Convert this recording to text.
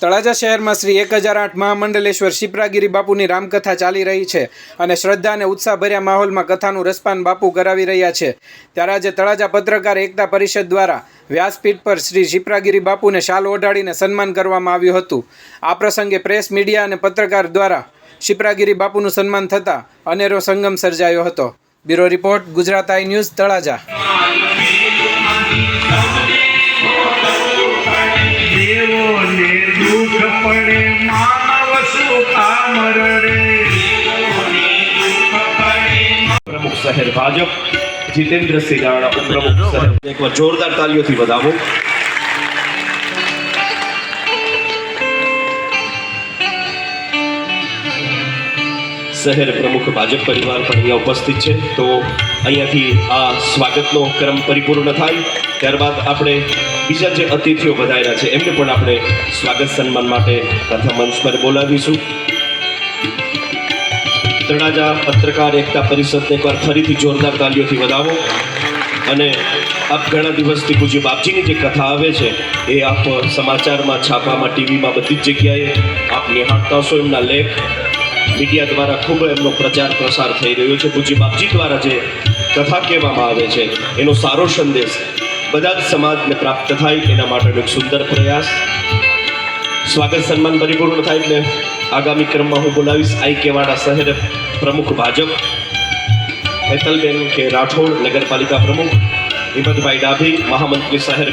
તળાજા શહેરમાં શ્રી એક હજાર આઠ મહામંડલેશ્વર શિપ્રાગીરી બાપુની રામકથા ચાલી રહી છે અને શ્રદ્ધા અને ઉત્સાહભર્યા માહોલમાં કથાનું રસપાન બાપુ કરાવી રહ્યા છે. ત્યારે આજે તળાજા પત્રકાર એકતા પરિષદ દ્વારા વ્યાસપીઠ પર શ્રી શિપ્રાગીરી બાપુને શાલ ઓઢાડીને સન્માન કરવામાં આવ્યું હતું. આ પ્રસંગે પ્રેસ મીડિયા અને પત્રકાર દ્વારા શિપ્રાગીરી બાપુનું સન્માન થતાં અનેરો સંગમ સર્જાયો હતો. Bureau report, Gujarat I news, Talaja. પ્રમુખ શહેર ભાજપ જીતેન્દ્રસિંહ રાણા ઉપપ્રમુખ શહેર. એકવાર જોરદાર તાલીઓથી વધાવો. શહેર પ્રમુખ ભાજપ પરિવાર પણ અહીંયા ઉપસ્થિત છે. તો અહીંયાથી આ સ્વાગતનો ક્રમ પરિપૂર્ણ થાય. ત્યારબાદ આપણે બીજા જે અતિથિઓ વધાર્યા છે, એમને પણ આપણે સ્વાગત સન્માન માટે પ્રથમ મંચ પર બોલાવીશું. તળાજા પત્રકાર એકતા પરિષદને એકવાર ફરીથી જોરદાર તાલીઓથી વધાવો. અને આપ ઘણા દિવસથી પૂજ્ય બાપજીની જે કથા આવે છે, એ આપ સમાચારમાં, છાપામાં, ટીવીમાં બધી જ જગ્યાએ આપ નિહાળતા હશો. એમના લેખ મીડિયા દ્વારા ખૂબ એમનો પ્રચાર પ્રસાર થઈ રહ્યો છે. પૂજ્ય બાપજી દ્વારા જે કથા કહેવામાં આવે છે, એનો સારો સંદેશ બધા જ સમાજને પ્રાપ્ત થાય એના માટેનો એક સુંદર પ્રયાસ. સ્વાગત સન્માન પરિપૂર્ણ થાય એટલે આગામી ક્રમમાં હું બોલાવીશ આઈ કેવાડા શહેર પ્રમુખ ભાજપ. હેતલબેન કે રાઠોડ નગરપાલિકા પ્રમુખ હિંમતભાઈ ડાભી, મહામંત્રી શહેર